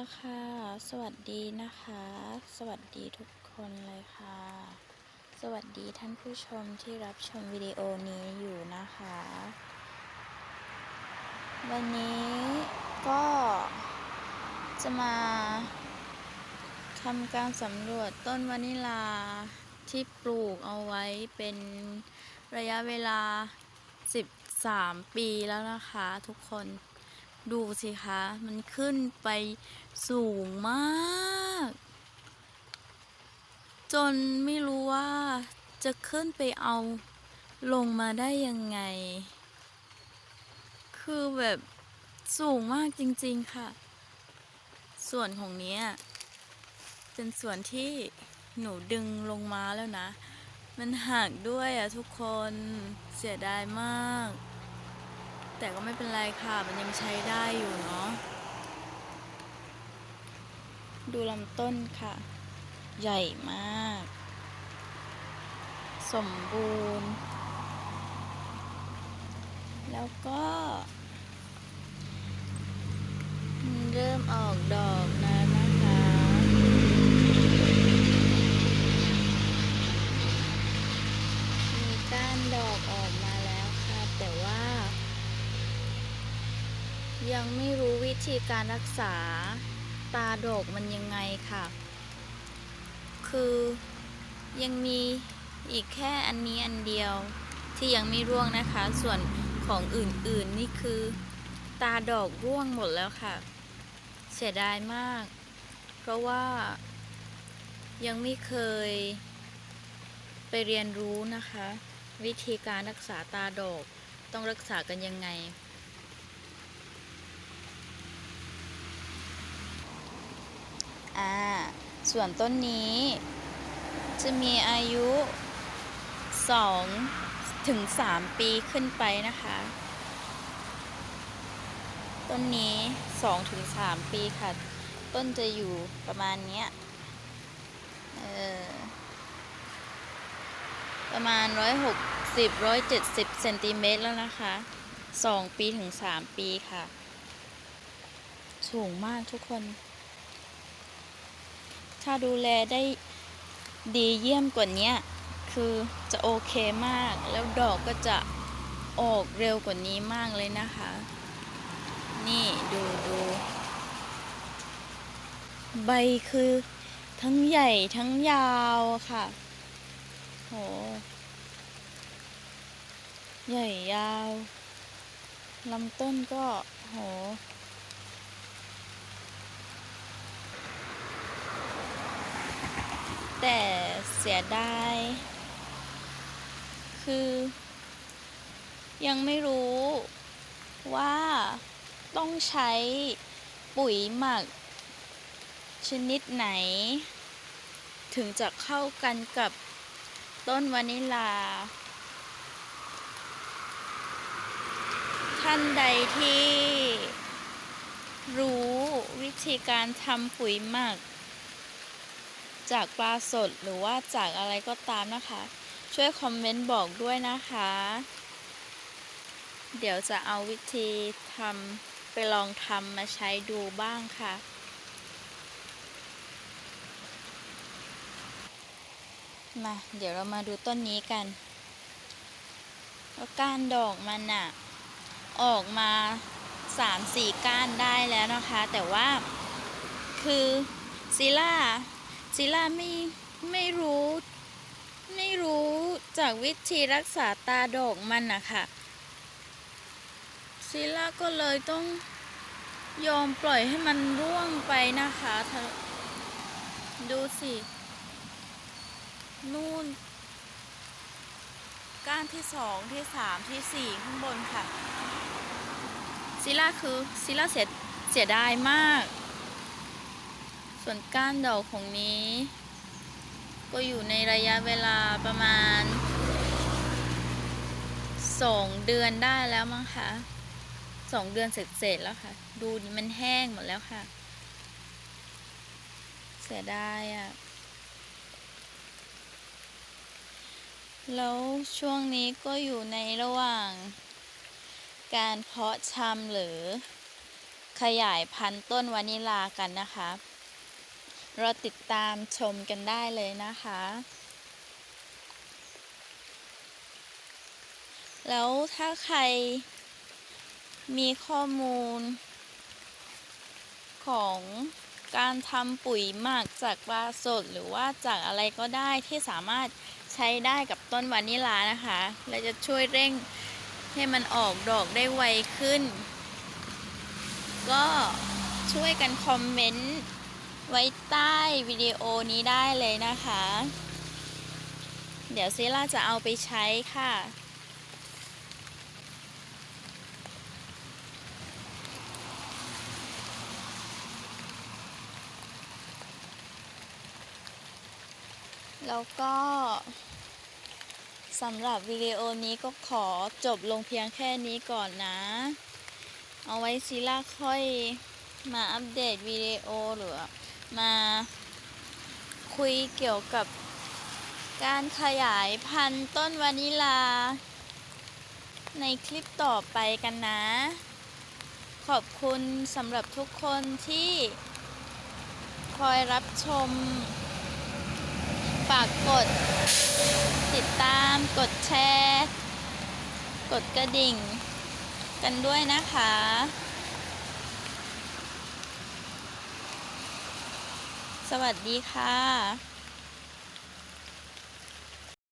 ละค่ะ สวัสดีนะคะ สวัสดีทุกคนเลยค่ะ สวัสดีท่านผู้ชมที่รับชมวิดีโอนี้อยู่นะคะ วันนี้ก็จะมาทำการสำรวจต้นวานิลาที่ปลูกเอาไว้เป็นระยะเวลา 13 ปีแล้วนะคะทุกคน ดูสิคะ มันขึ้นไปสูงมาก จนไม่รู้ว่าจะขึ้นไปเอาลงมาได้ยังไง คือแบบสูงมากจริงๆค่ะ ส่วนของเนี้ย เป็นส่วนที่หนูดึงลงมาแล้วนะ มันหักด้วยอะทุกคนเสียดายมาก แต่ก็ไม่เป็นไรค่ะ มันยังใช้ได้อยู่เนาะ ดูลำต้นค่ะ ใหญ่มาก สมบูรณ์ แล้วก็ เริ่มออกดอกแล้วนะคะ มีก้านดอกออกมาแล้วค่ะ แต่ว่า ยังไม่รู้วิธีการรักษาตาดอกมันยังไงค่ะ คือยังมีอีกแค่อันนี้อันเดียวที่ยังไม่ร่วงนะคะ ส่วนของอื่นๆนี่คือ ตาดอกร่วงหมดแล้วค่ะ เสียดายมาก เพราะว่ายังไม่เคย ไปเรียนรู้นะคะ วิธีการรักษาตาดอกต้องรักษากันยังไง อ่าส่วนต้นนี้จะมีอายุ 2 ถึง 3 ปีขึ้นไปนะคะ ต้นนี้ 2 ถึง 3 ปีค่ะ ต้นจะอยู่ประมาณเนี้ยเออประมาณ 160 170เซนติเมตรแล้วนะคะ 2 ปีถึง 3 ปีค่ะ สูงมากทุกคน ถ้าดูแลได้ดีเยี่ยมกว่านี้คือจะโอเคมาก แล้วดอกก็จะออกเร็วกว่านี้มากเลยนะคะ นี่ดูดูใบคือทั้งใหญ่ทั้งยาวค่ะ โห ใหญ่ยาวลำต้นก็โห แต่เสียดายคือ ยังไม่รู้ว่าต้องใช้ปุ๋ยหมักชนิดไหน ถึงจะเข้ากันกับต้นวานิลา ท่านใดที่รู้วิธีการทำปุ๋ยหมัก จากปลาสดหรือว่าจากอะไรก็ตามนะคะ ช่วยคอมเมนต์บอกด้วยนะคะ เดี๋ยวจะเอาวิธีทำไปลองทำมาใช้ดูบ้างค่ะมาเดี๋ยวเรามาดูต้นนี้กันว่าก้านดอกมันอะออกมาสามสี่ก้านได้แล้วนะคะ แต่ว่าคือซิล่า ซิลาไม่ไม่รู้ ไม่รู้จากวิธีรักษาตาดอกมันนะคะซิลาก็เลยต้องยอมปล่อยให้มันร่วงไปนะคะดูสิ นู่น ก้านที่สองที่สามที่สี่ข้างบนค่ะซิลาคือซิลาเสียเสียดายมาก ส่วนก้านดอกของนี้ ก็อยู่ในระยะเวลาประมาณสองเดือนได้แล้วมั้งคะสองเดือนเสร็จๆแล้วค่ะ ดูมันแห้งหมดแล้วค่ะ เสียดายอะ่ะแล้วช่วงนี้ก็อยู่ในระหว่าง การเพาะชำหรือขยายพันธุ์ต้นวานิลากันนะคะ ราติดตามชมกันได้เลยนะคะ แล้วถ้าใครมีข้อมูล ของการทำปุ๋ยหมักจากปลาสดหรือว่าจากอะไรก็ได้ที่สามารถใช้ได้กับต้นวานิลานะคะ และจะช่วยเร่งให้มันออกดอกได้ไวขึ้น ก็ช่วยกันคอมเมนต์ ไว้ใต้วิดีโอนี้ได้เลยนะคะ เดี๋ยวซิล่าจะเอาไปใช้ค่ะ แล้วก็สำหรับวิดีโอนี้ก็ขอจบลงเพียงแค่นี้ก่อนนะ เอาไว้ซิล่าค่อยมาอัปเดตวิดีโอหรือ มาคุยเกี่ยวกับการขยายพันธุ์ต้นวานิลา ในคลิปต่อไปกันนะ ขอบคุณสำหรับทุกคนที่คอยรับชม ฝากกดติดตามกดแชร์ กดกระดิ่ง กันด้วยนะคะ สวัสดีค่ะ